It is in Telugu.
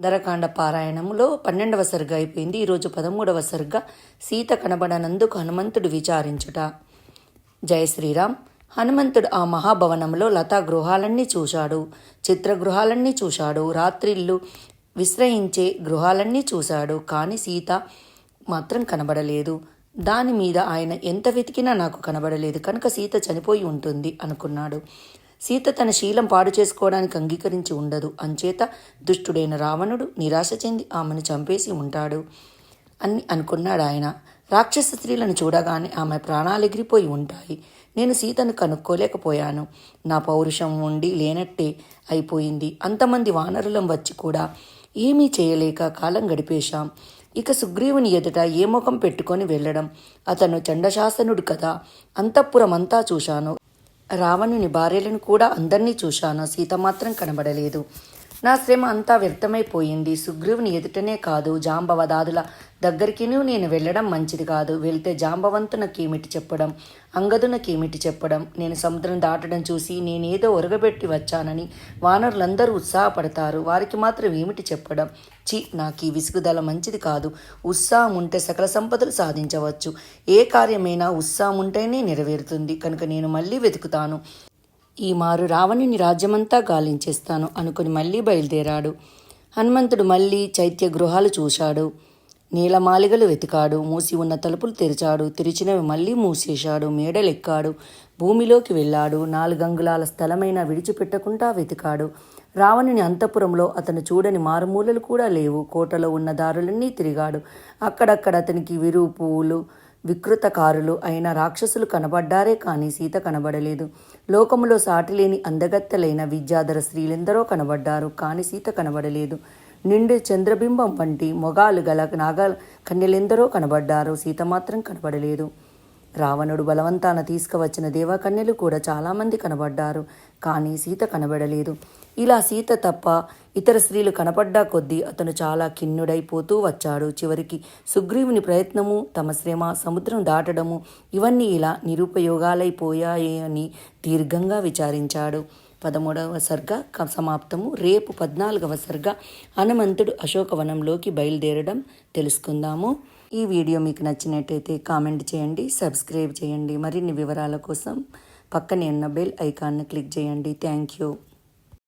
సుందరకాండ పారాయణములో పన్నెండవ సరిగా అయిపోయింది. ఈరోజు పదమూడవ సరిగా సీత కనబడనందుకు హనుమంతుడు విచారించుట. జయ శ్రీరామ్ హనుమంతుడు ఆ మహాభవనంలో లతా గృహాలన్నీ చూశాడు చిత్రగృహాలన్నీ చూశాడు రాత్రిళ్ళు విశ్రయించే గృహాలన్నీ చూశాడు కానీ సీత మాత్రం కనబడలేదు. దాని మీద ఆయన ఎంత వెతికినా నాకు కనబడలేదు కనుక సీత చనిపోయి ఉంటుంది అనుకున్నాడు. సీత తన శీలం పాడు చేసుకోవడానికి అంగీకరించి ఉండదు. అంచేత దుష్టుడైన రావణుడు నిరాశ చెంది ఆమెను చంపేసి ఉంటాడు అని అనుకున్నాడు ఆయన. రాక్షస స్త్రీలను చూడగానే ఆమె ప్రాణాలు ఎగిరిపోయి ఉంటాయి. నేను సీతను కనుక్కోలేకపోయాను. నా పౌరుషం ఉండి లేనట్టే అయిపోయింది. అంతమంది వానరులం వచ్చి కూడా ఏమీ చేయలేక కాలం గడిపేశాం. ఇక సుగ్రీవుని ఎదుట ఏ ముఖం పెట్టుకొని వెళ్ళడం? అతను చండశాసనుడు కదా. అంతఃపురం అంతా చూశాను. రావణుని భార్యలను కూడా అందరినీ చూశాను. సీత మాత్రం కనబడలేదు. నా శ్రమ అంతా వ్యర్థమైపోయింది. సుగ్రీవుని ఎదుటనే కాదు. జాంబవదాదుల దగ్గరికినూ నేను వెళ్ళడం మంచిది కాదు. వెళ్తే జాంబవంతునకేమిటి చెప్పడం? అంగదునకేమిటి చెప్పడం? నేను సముద్రం దాటడం చూసి నేనేదో ఒరగబెట్టి వచ్చానని వానరులందరూ ఉత్సాహపడతారు. వారికి మాత్రం ఏమిటి చెప్పడం? చి నాకు ఈ విసుగుదల మంచిది కాదు. ఉత్సాహం ఉంటే సకల సంపదలు సాధించవచ్చు. ఏ కార్యమైనా ఉత్సాహం ఉంటేనే నెరవేరుతుంది. కనుక నేను మళ్ళీ వెతుకుతాను. ఈ మారు రావణుని రాజ్యమంతా గాలించేస్తాను అనుకుని మళ్ళీ బయలుదేరాడు. హనుమంతుడు మళ్ళీ చైత్య గృహాలు చూశాడు. నీలమాలిగలు వెతికాడు. మూసి ఉన్న తలుపులు తెరిచాడు. తెరిచినవి మళ్ళీ మూసేశాడు. మేడలెక్కాడు. భూమిలోకి వెళ్ళాడు. నాలుగంగుళాల స్థలమైన విడిచిపెట్టకుండా వెతికాడు. రావణుని అంతఃపురంలో అతను చూడని మారుమూలలు కూడా లేవు. కోటలో ఉన్న దారులన్నీ తిరిగాడు. అక్కడక్కడ అతనికి విరూపువులు వికృతకారులు అయిన రాక్షసులు కనబడ్డారే కానీ సీత కనబడలేదు. లోకములో సాటిలేని అందగత్తెలైన విద్యాధర స్త్రీలెందరో కనబడ్డారు కానీ సీత కనబడలేదు. నిండు చంద్రబింబం వంటి మొగాలు గల నాగ కన్యలెందరో కనబడ్డారు. సీత మాత్రం కనబడలేదు. రావణుడు బలవంతాన తీసుకువచ్చిన దేవకన్యలు కూడా చాలామంది కనబడ్డారు కానీ సీత కనబడలేదు. ఇలా సీత తప్ప ఇతర స్త్రీలు కనపడ్డా కొద్దీ అతను చాలా కిన్నుడైపోతూ వచ్చాడు. చివరికి సుగ్రీవుని ప్రయత్నము తమ శ్రమ సముద్రం దాటడము ఇవన్నీ ఇలా నిరుపయోగాలైపోయాయే అని దీర్ఘంగా విచారించాడు. పదమూడవ సర్గ సమాప్తము. రేపు పద్నాలుగవ సర్గ హనుమంతుడు అశోకవనంలోకి బయలుదేరడం తెలుసుకుందాము. ఈ వీడియో మీకు నచ్చినట్టయితే కామెంట్ చేయండి సబ్స్క్రైబ్ చేయండి. మరిన్ని వివరాల కోసం పక్కనే ఉన్న బెల్ ఐకాన్ను క్లిక్ చేయండి. Thank you.